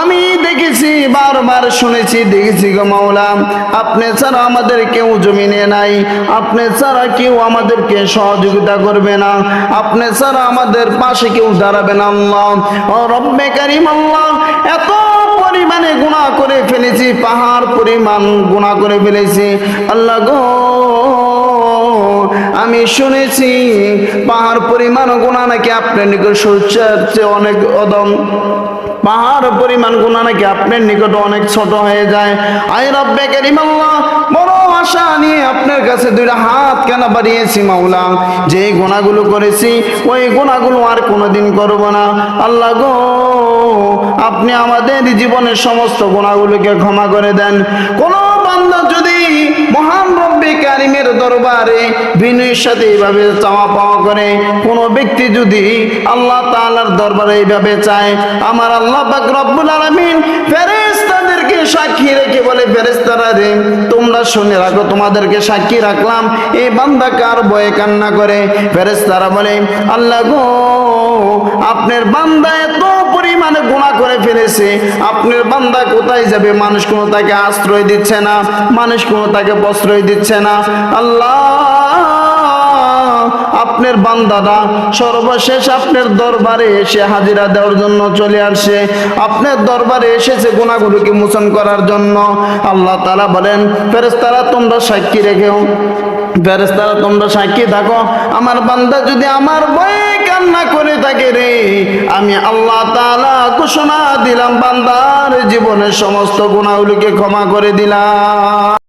আমি দেখেছি, বারবার শুনেছি, দেখেছি গো মাওলা। আপনি ছাড়া আমাদের কেউ জমিনে নাই। আপনি ছাড়া কেউ আমাদেরকে সহযোগিতা করবে না। আপনি ছাড়া আমাদের পাশে কেউ দাঁড়াবে না রব্বে কারিম, আল্লাহ, এত পরিমাণে গুণা করে ফেলেছি, পাহাড় পরিমাণ গুণা করে ফেলেছি। আল্লাহ গো আমি শুনেছি পাহাড় পরিমাণ গুণা নাকি আপনার নিকট সূর্যের চেয়ে অনেক অদম পাহাড় পরিমাণ গুণা নাকি আপনার নিকট অনেক ছোট হয়ে যায়। আই রব্বে কারিম আল্লাহ, বড় আশা নিয়ে আপনার কাছে দুইটা হাত কেন বাড়িয়েছি মাওলা। যে গুণাগুলো করেছি, ওই গুণাগুলো আর কোনোদিন করব না। আল্লাহ গো, আপনি আমাদের জীবনের সমস্ত গুণাগুলোকে ক্ষমা করে দেন। কোন বান্দা যদি মহান রব্বি কারিমের দরবারে বিনয়ের সাথে এইভাবে চাওয়া পাওয়া করে। কোন ব্যক্তি যদি আল্লাহ তাআলার দরবারে এইভাবে চায়, আমার আল্লাহ রব্বুল আলামিন ফেরেশতাদেরকে সাক্ষী রেখে বলে, ফেরেশতারা রে, তোমরা শুনে রাখো, তোমাদেরকে সাক্ষী রাখলাম। এই বান্দা কার বয়ে কান্না করে? ফেরেশতারা বলে, আল্লাহ গো, আপনার বান্দা এত গুণা করে ফেলেছে। আপনার বান্দা কোথায় যাবে? মানুষ কোনো তাকে আশ্রয় দিচ্ছে না, মানুষ কোনো তাকে প্রশ্রয় দিচ্ছে না। আল্লাহ, আপনার বান্দারা সর্বশেষ আপনার দরবারে এসে হাজিরা দেওয়ার জন্য চলে আসে। আপনার দরবারে এসেছে গুণাগুলোকে মোচন করার জন্য। আল্লাহ তালা বলেন ফেরেস্তারা তোমরা সাক্ষী রেখেও ফেরেস্তারা তোমরা সাক্ষী থাকো। আমার বান্দা যদি আমার বয়ে কান্না করে থাকে রে। আমি আল্লাহ তাআলা ঘোষণা দিলাম, বান্দার জীবনের সমস্ত গুণাগুলিকে ক্ষমা করে দিলাম।